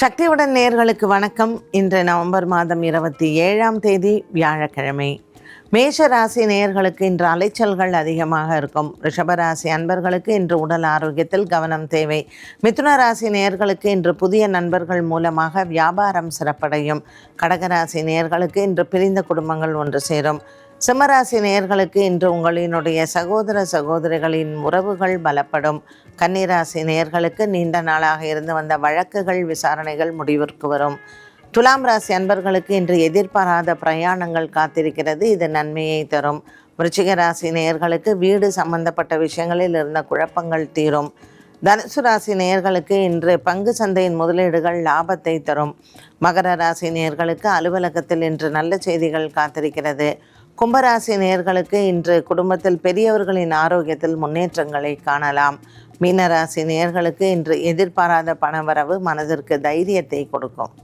சக்தியுடன் நேர்களுக்கு வணக்கம். இன்று நவம்பர் மாதம் இருபத்தி ஏழாம் தேதி வியாழக்கிழமை. மேஷ ராசி நேயர்களுக்கு இன்று அலைச்சல்கள் அதிகமாக இருக்கும். ரிஷபராசி அன்பர்களுக்கு இன்று உடல் ஆரோக்கியத்தில் கவனம் தேவை. மிதுன ராசி நேயர்களுக்கு இன்று புதிய நண்பர்கள் மூலமாக வியாபாரம் சிறப்படையும். கடகராசி நேயர்களுக்கு இன்று பிரிந்த குடும்பங்கள் ஒன்று சேரும். சிம்மராசி நேயர்களுக்கு இன்று உங்களினுடைய சகோதர சகோதரிகளின் உறவுகள் பலப்படும். கன்னிராசி நேயர்களுக்கு நீண்ட நாளாக இருந்து வந்த வழக்குகள் விசாரணைகள் முடிவிற்கு வரும். துலாம் ராசி அன்பர்களுக்கு இன்று எதிர்பாராத பிரயாணங்கள் காத்திருக்கிறது இது நன்மையை தரும். விருச்சிக ராசி நேயர்களுக்கு வீடு சம்பந்தப்பட்ட விஷயங்களில் இருந்த குழப்பங்கள் தீரும். தனுசு ராசி நேயர்களுக்கு இன்று பங்கு சந்தையின் முதலீடுகள் லாபத்தை தரும். மகர ராசி நேயர்களுக்கு அலுவலகத்தில் இன்று நல்ல செய்திகள் காத்திருக்கிறது. கும்பராசி நேயர்களுக்கு இன்று குடும்பத்தில் பெரியவர்களின் ஆரோக்கியத்தில் முன்னேற்றங்களை காணலாம். மீனராசி நேயர்களுக்கு இன்று எதிர்பாராத பணவரவு மனதிற்கு தைரியத்தை கொடுக்கும்.